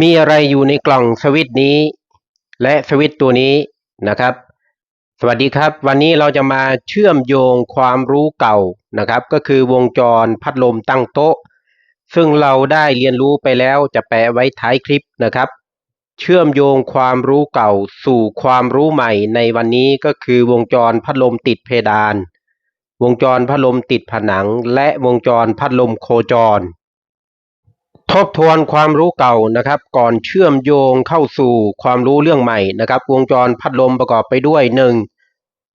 มีอะไรอยู่ในกล่องสวิตนี้ และสวิตตัวนี้นะครับ สวัสดีครับ วันนี้เราจะมาเชื่อมโยงความรู้เก่านะครับ ก็คือวงจรพัดลมตั้งโต๊ะ ซึ่งเราได้เรียนรู้ไปแล้วจะแปะไว้ท้ายคลิปนะครับ เชื่อมโยงความรู้เก่าสู่ความรู้ใหม่ในวันนี้ก็คือวงจรพัดลมติดเพดาน วงจรพัดลมติดผนัง และวงจรพัดลมโคจร ทบทวนความรู้เก่านะครับ ก่อนเชื่อมโยงเข้าสู่ความรู้เรื่องใหม่นะครับ วงจรพัดลมประกอบไปด้วยหนึ่ง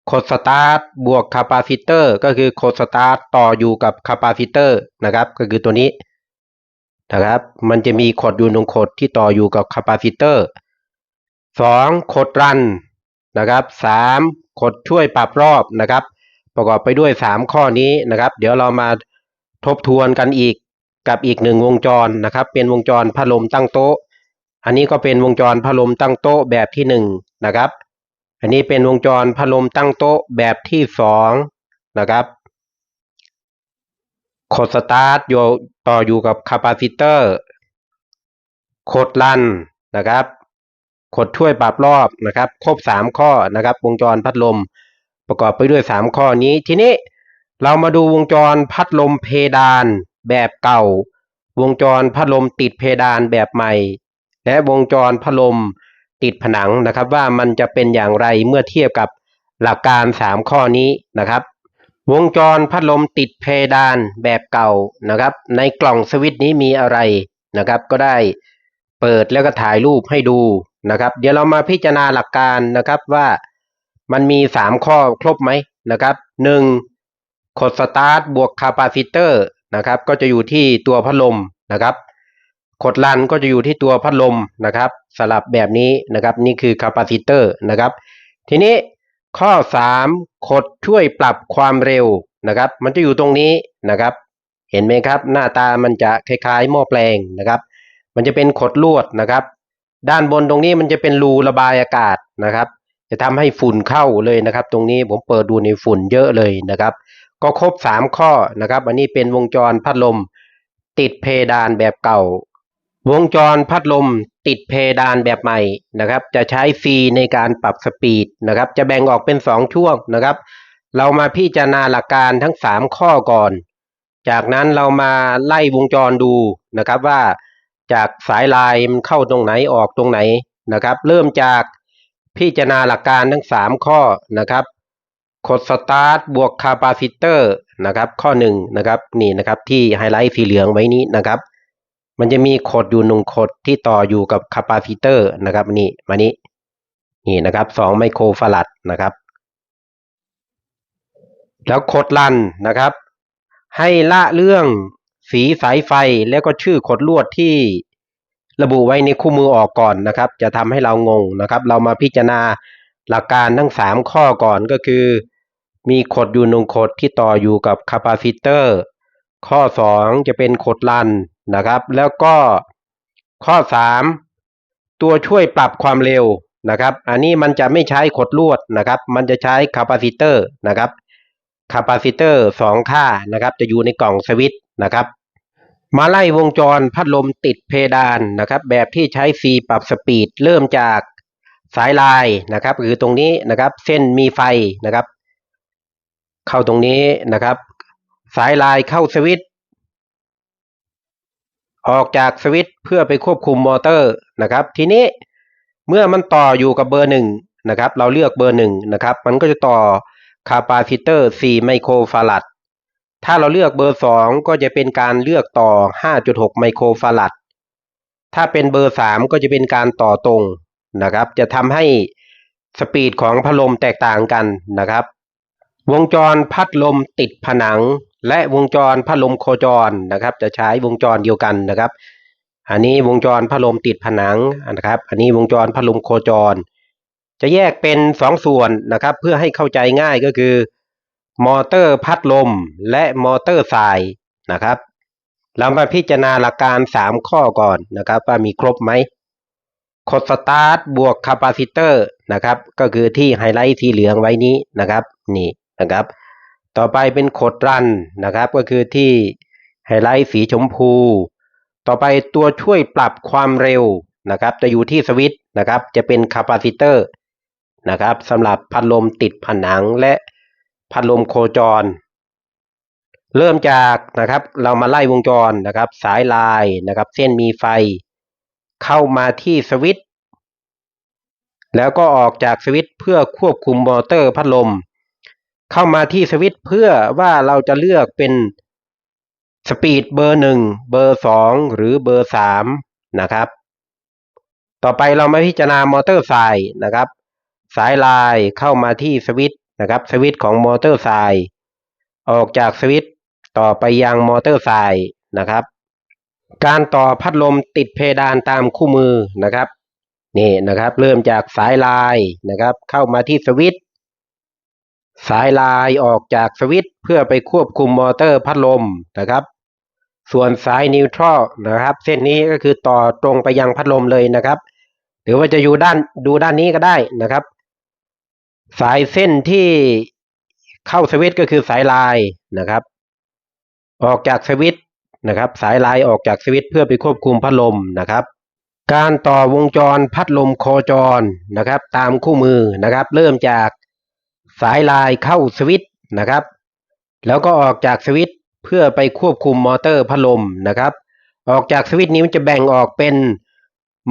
โคดสตาร์ทบวกคาปาซิเตอร์ก็คือโคดสตาร์ทต่ออยู่กับคาปาซิเตอร์นะครับ ก็คือตัวนี้นะครับ มันจะมีโคดอยู่หนึ่งโคดที่ต่ออยู่กับคาปาซิเตอร์สองโคดรันนะครับสามโคดช่วยปรับรอบนะครับ ประกอบไปด้วยสามข้อนี้นะครับ เดี๋ยวเรามาทบทวนกันอีก กับอีกหนึ่งวงจรนะครับ เป็นวงจรพัดลมตั้งโต๊ะ อันนี้ก็เป็นวงจรพัดลมตั้งโต๊ะแบบที่หนึ่งนะครับ อันนี้เป็นวงจรพัดลมตั้งโต๊ะแบบที่สองนะครับโคดสตาร์ทอยู่ต่ออยู่กับคาปาซิเตอร์โคดลันนะครับโคดช่วยปรับรอบนะครับ ครบสามข้อนะครับ วงจรพัดลมประกอบไปด้วยสามข้อนี้ ทีนี้เรามาดูวงจรพัดลมเพดาน แบบเก่า วงจรพัดลมติดเพดานแบบใหม่ และวงจรพัดลมติดผนังนะครับ ว่ามันจะเป็นอย่างไรเมื่อเทียบกับหลักการสามข้อนี้นะครับ วงจรพัดลมติดเพดานแบบเก่านะครับ ในกล่องสวิตช์นี้มีอะไรนะครับ ก็ได้เปิดแล้วก็ถ่ายรูปให้ดูนะครับ เดี๋ยวเรามาพิจารณาหลักการนะครับว่ามันมีสามข้อครบไหมนะครับหนึ่งโคดสตาร์ทบวกคาปาซิเตอร์ นะครับ ก็จะอยู่ที่ตัวพัดลมนะครับโคดลันก็จะอยู่ที่ตัวพัดลมนะครับ สลับแบบนี้นะครับ นี่คือคาปาซิเตอร์นะครับ ทีนี้ข้อ3ขดช่วยปรับความเร็วนะครับ มันจะอยู่ตรงนี้นะครับ เห็นไหมครับ หน้าตามันจะคล้ายๆหม้อแปลงนะครับ มันจะเป็นขดลวดนะครับ ด้านบนตรงนี้มันจะเป็นรูระบายอากาศนะครับ จะทำให้ฝุ่นเข้าเลยนะครับ ตรงนี้ผมเปิดดูในฝุ่นเยอะเลยนะครับ ก็ครบ 3 ข้อนะครับอันนี้เป็นวงจรพัดลม ติดเพดานแบบเก่า วงจรพัดลมติดเพดานแบบใหม่นะครับ จะใช้ฟรีในการปรับสปีดนะครับ จะแบ่งออกเป็น 2 ช่วงนะครับ เรามาพิจารณาหลักการทั้ง 3 ข้อก่อน จากนั้นเรามาไล่วงจรดูนะครับว่าจากสายลายมันเข้าตรงไหนออกตรงไหนนะครับ เริ่มจากพิจารณาหลักการทั้ง 3 ข้อนะครับ โคดสตาร์ทบวกคาปาซิเตอร์นะครับ ข้อ1นะครับนี่นะครับที่ไฮไลท์สีเหลืองไว้นี้นะครับ มันจะมีโคดอยู่หนึ่งโคดที่ต่ออยู่กับคาปาซิเตอร์นะครับนี่มานี้นี่นะครับสองไมโครฟารัดนะครับ แล้วโคดลันนะครับ ให้ละเรื่องสีสายไฟแล้วก็ชื่อโคดลวดที่ระบุไว้ในคู่มือออกก่อนนะครับ จะทำให้เรางงนะครับ เรามาพิจารณาหลักการทั้งสามข้อก่อนก็คือ มีโคดอยู่หนึ่งโคดที่ต่ออยู่กับคาปาซิเตอร์ ข้อสองจะเป็นโคดลันนะครับ แล้วก็ข้อสามตัวช่วยปรับความเร็วนะครับ อันนี้มันจะไม่ใช้ขดลวดนะครับ มันจะใช้คาปาซิเตอร์นะครับคาปาซิเตอร์สองค่านะครับ จะอยู่ในกล่องสวิตช์นะครับ มาไล่วงจรพัดลมติดเพดานนะครับ แบบที่ใช้ฟรีปรับสปีด เริ่มจากสายลายนะครับหรือตรงนี้นะครับ เส้นมีไฟนะครับ เข้าตรงนี้นะครับ สายลายเข้าสวิตช์ออกจากสวิตช์เพื่อไปควบคุมมอเตอร์นะครับ ทีนี้เมื่อมันต่ออยู่กับเบอร์หนึ่งนะครับ เราเลือกเบอร์หนึ่งนะครับ มันก็จะต่อคาปาซิเตอร์ 4 ไมโครฟารัดถ้าเราเลือกเบอร์ 2 ก็จะเป็นการเลือกต่อ 5.6 ไมโครฟารัดถ้าเป็นเบอร์ 3 ก็จะเป็นการต่อตรงนะครับ จะทำให้สปีดของพัดลมแตกต่างกันนะครับ วงจรพัดลมติดผนัง และวงจรพัดลมโคจรนะครับ จะใช้วงจรเดียวกันนะครับ อันนี้วงจรพัดลมติดผนังนะครับ อันนี้วงจรพัดลมโคจร จะแยกเป็นสองส่วนนะครับ เพื่อให้เข้าใจง่ายก็คือ มอเตอร์พัดลมและมอเตอร์สายนะครับ เรามาพิจารณาหลักการสามข้อก่อนนะครับว่ามีครบไหมคดสตาร์ทบวกคาปาซิเตอร์นะครับ ก็คือที่ไฮไลท์สีเหลืองไว้นี้นะครับ นี่ นะครับ ต่อไปเป็นโคดรันนะครับ ก็คือที่ไฮไลท์สีชมพู ต่อไปตัวช่วยปรับความเร็วนะครับ จะอยู่ที่สวิตช์นะครับ จะเป็นคาปาซิเตอร์นะครับสำหรับพัดลมติดผนังและพัดลมโคจร เริ่มจากนะครับเรามาไล่วงจรนะครับ สายลายนะครับ เส้นมีไฟ เข้ามาที่สวิตช์แล้วก็ออกจากสวิตช์เพื่อควบคุมมอเตอร์พัดลม เข้ามาที่สวิตเพื่อว่าเราจะเลือกเป็นสปีดเบอร์หนึ่งเบอร์สองหรือเบอร์สามนะครับ ต่อไปเรามาพิจารณามอเตอร์สายนะครับ สายลายเข้ามาที่สวิตนะครับสวิตของมอเตอร์สายออกจากสวิตต่อไปยังมอเตอร์สายนะครับ การต่อพัดลมติดเพดานตามคู่มือนะครับนี่นะครับ เริ่มจากสายลายนะครับ เข้ามาที่สวิตช์ สายลายออกจากสวิตช์เพื่อไปควบคุมมอเตอร์พัดลมนะครับ ส่วนสายนิวทรัลนะครับ เส้นนี้ก็คือต่อตรงไปยังพัดลมเลยนะครับ หรือว่าจะอยู่ด้านดูด้านนี้ก็ได้นะครับ สายเส้นที่เข้าสวิตช์ก็คือสายลายนะครับ ออกจากสวิตช์นะครับ สายลายออกจากสวิตช์เพื่อไปควบคุมพัดลมนะครับ การต่อวงจรพัดลมโคจรนะครับ ตามคู่มือนะครับ เริ่มจาก สายลายเข้าสวิตช์นะครับ แล้วก็ออกจากสวิตช์เพื่อไปควบคุมมอเตอร์พัดลมนะครับ ออกจากสวิตช์นี้มันจะแบ่งออกเป็น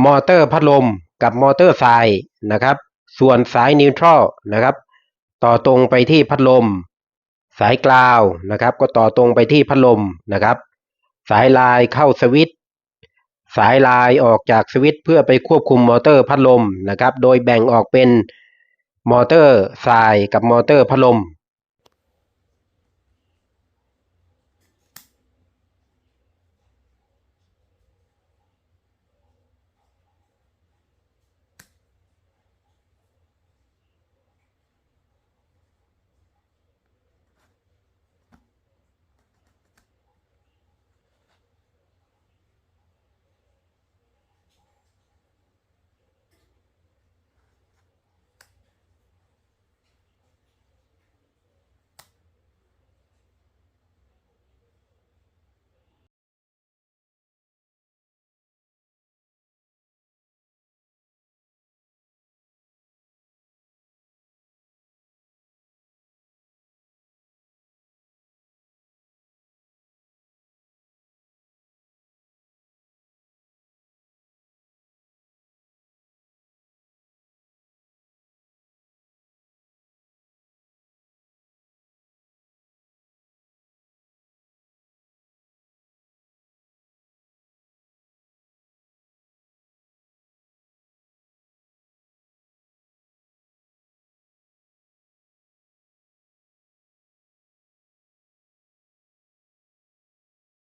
มอเตอร์พัดลมกับมอเตอร์สายนะครับ ส่วนสายนิวทรัลนะครับ ต่อตรงไปที่พัดลม สายกราวนะครับ ก็ต่อตรงไปที่พัดลมนะครับ สายลายเข้าสวิตช์สายลายออกจากสวิตช์เพื่อไปควบคุมมอเตอร์พัดลมนะครับ โดยแบ่งออกเป็น มอเตอร์สายกับมอเตอร์พัดลม